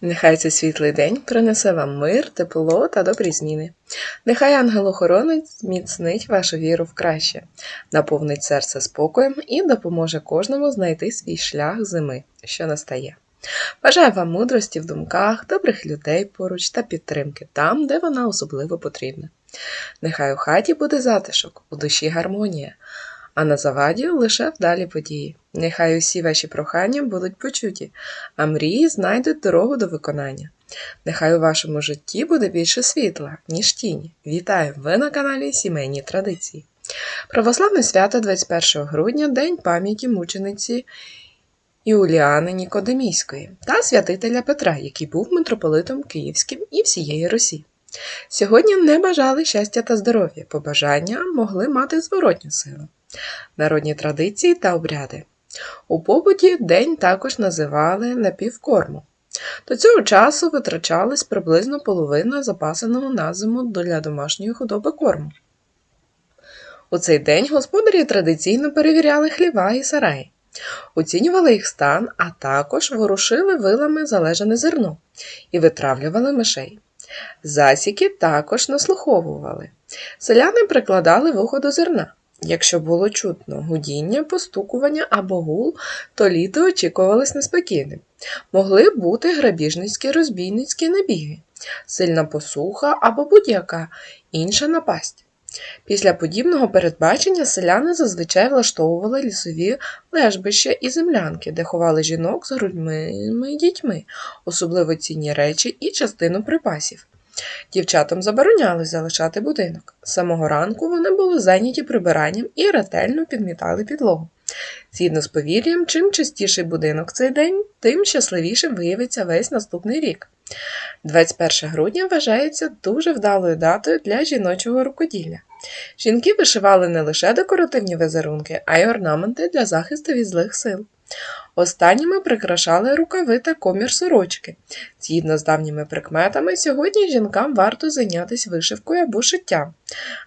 Нехай цей світлий день принесе вам мир, тепло та добрі зміни. Нехай ангел-охоронець зміцнить вашу віру в краще, наповнить серце спокоєм і допоможе кожному знайти свій шлях зими, що настає. Бажаю вам мудрості в думках, добрих людей поруч та підтримки там, де вона особливо потрібна. Нехай у хаті буде затишок, у душі гармонія, а на заваді лише вдалі події. Нехай усі ваші прохання будуть почуті, а мрії знайдуть дорогу до виконання. Нехай у вашому житті буде більше світла, ніж тіні. Вітаю! Ви на каналі Сімейні Традиції. Православне свято 21 грудня День пам'яті мучениці Юліани Нікодемійської та святителя Петра, який був митрополитом Київським і всієї Русі. Сьогодні не бажали щастя та здоров'я, побажання могли мати зворотню силу, народні традиції та обряди. У побуті день також називали напівкорму. До цього часу витрачалась приблизно половина запасаного на зиму для домашньої худоби корму. У цей день господарі традиційно перевіряли хліва і сараї, оцінювали їх стан, а також ворушили вилами залежане зерно і витравлювали мишей. Засіки також наслуховували. Селяни прикладали вухо до зерна. Якщо було чутно гудіння, постукування або гул, то літо очікувалось неспокійним. Могли бути грабіжницькі розбійницькі набіги, сильна посуха або будь-яка інша напасть. Після подібного передбачення селяни зазвичай влаштовували лісові лежбища і землянки, де ховали жінок з грудьми дітьми, особливо цінні речі і частину припасів. Дівчатам заборонялось залишати будинок. З самого ранку вони були зайняті прибиранням і ретельно підмітали підлогу. Згідно з повір'ям, чим частіший будинок цей день, тим щасливішим виявиться весь наступний рік. 21 грудня вважається дуже вдалою датою для жіночого рукоділля. Жінки вишивали не лише декоративні візерунки, а й орнаменти для захисту від злих сил. Останніми прикрашали рукави та комір сорочки. Згідно з давніми прикметами, сьогодні жінкам варто зайнятися вишивкою або шиттям.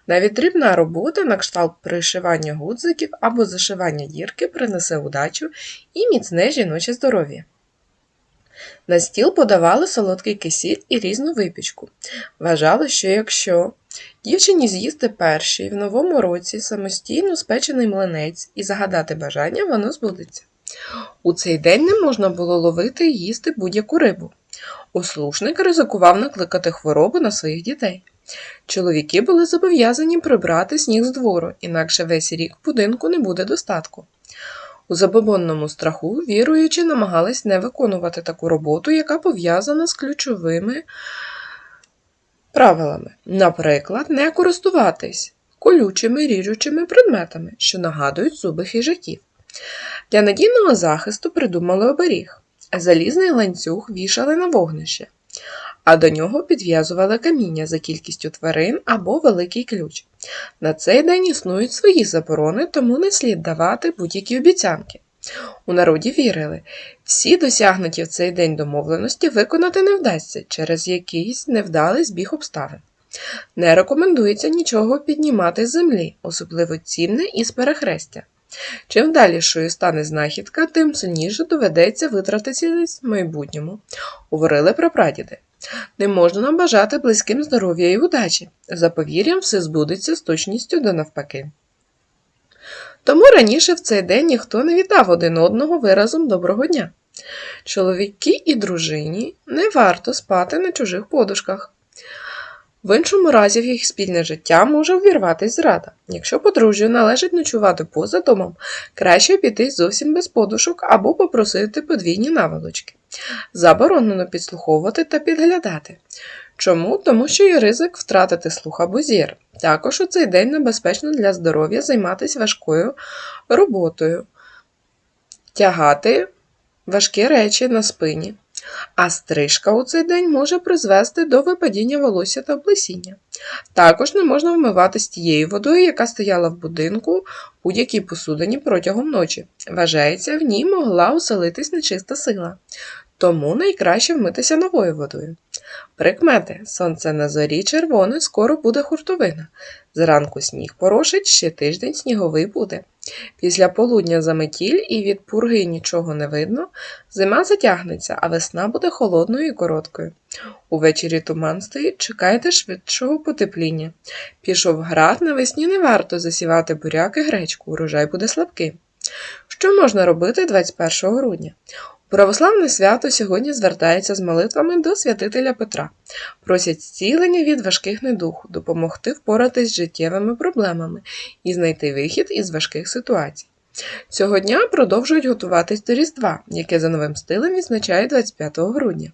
Навіть дрібна робота на кшталт пришивання гудзиків або зашивання дірки принесе удачу і міцне жіноче здоров'я. На стіл подавали солодкий кисіль і різну випічку. Вважали, що якщо дівчині з'їсти перший в новому році самостійно спечений млинець і загадати бажання, воно збудеться. У цей день не можна було ловити і їсти будь-яку рибу. Ослушник ризикував накликати хворобу на своїх дітей. Чоловіки були зобов'язані прибрати сніг з двору, інакше весь рік будинку не буде достатку. У забобонному страху віруючі намагались не виконувати таку роботу, яка пов'язана з ключовими правилами. Наприклад, не користуватись колючими ріжучими предметами, що нагадують зуби хижаків. Для надійного захисту придумали оберіг. Залізний ланцюг вішали на вогнище, а до нього підв'язували каміння за кількістю тварин або великий ключ. На цей день існують свої заборони, тому не слід давати будь-які обіцянки. У народі вірили, всі досягнуті в цей день домовленості виконати не вдасться через якийсь невдалий збіг обставин. Не рекомендується нічого піднімати з землі, особливо цінне із перехрестя. Чим вдалішою стане знахідка, тим сильніше доведеться витратитись в майбутньому, говорили прапрадіди. Не можна набажати близьким здоров'я і удачі. За повір'ям все збудеться з точністю до навпаки. Тому раніше в цей день ніхто не вітав один одного виразом доброго дня. Чоловіки і дружині не варто спати на чужих подушках. В іншому разі в їх спільне життя може увірватись зрада. Якщо подружжю належить ночувати поза домом, краще піти зовсім без подушок або попросити подвійні наволочки. Заборонено підслуховувати та підглядати. Чому? Тому що є ризик втратити слух або зір. Також у цей день небезпечно для здоров'я займатися важкою роботою, тягати важкі речі на спині. А стрижка у цей день може призвести до випадіння волосся та облесіння. Також не можна вмиватись тією водою, яка стояла в будинку у будь-якій посудині протягом ночі. Вважається, в ній могла оселитись нечиста сила. Тому найкраще вмитися новою водою. Прикмети. Сонце на зорі червоне, скоро буде хуртовина. Зранку сніг порошить, ще тиждень сніговий буде. Після полудня заметіль і від пурги нічого не видно, зима затягнеться, а весна буде холодною і короткою. Увечері туман стоїть, чекайте швидшого потепління. Пішов град, навесні не варто засівати буряк і гречку, урожай буде слабким. Що можна робити 21 грудня? Православне свято сьогодні звертається з молитвами до святителя Петра, просять зцілення від важких недух, допомогти впоратись з життєвими проблемами і знайти вихід із важких ситуацій. Цього дня продовжують готуватись до Різдва, яке за новим стилем відзначає 25 грудня.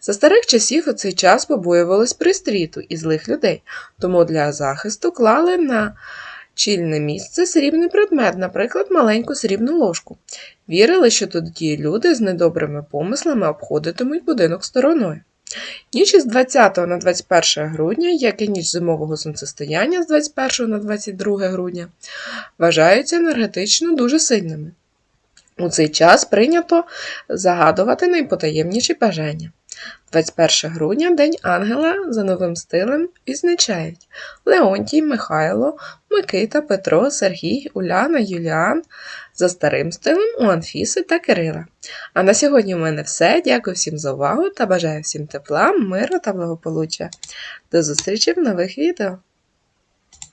За старих часів у цей час побоювались пристріту і злих людей, тому для захисту клали на чільне місце срібний предмет, наприклад, маленьку срібну ложку. Вірили, що тоді люди з недобрими помислами обходитимуть будинок стороною. Ніч із 20 на 21 грудня, як і ніч зимового сонцестояння з 21 на 22 грудня, вважаються енергетично дуже сильними. У цей час прийнято загадувати найпотаємніші бажання. 21 грудня День Ангела за новим стилем відзначають Леонтій, Михайло, Микита, Петро, Сергій, Уляна, Юліан за старим стилем у Анфіси та Кирила. А на сьогодні у мене все. Дякую всім за увагу та бажаю всім тепла, миру та благополуччя. До зустрічі в нових відео!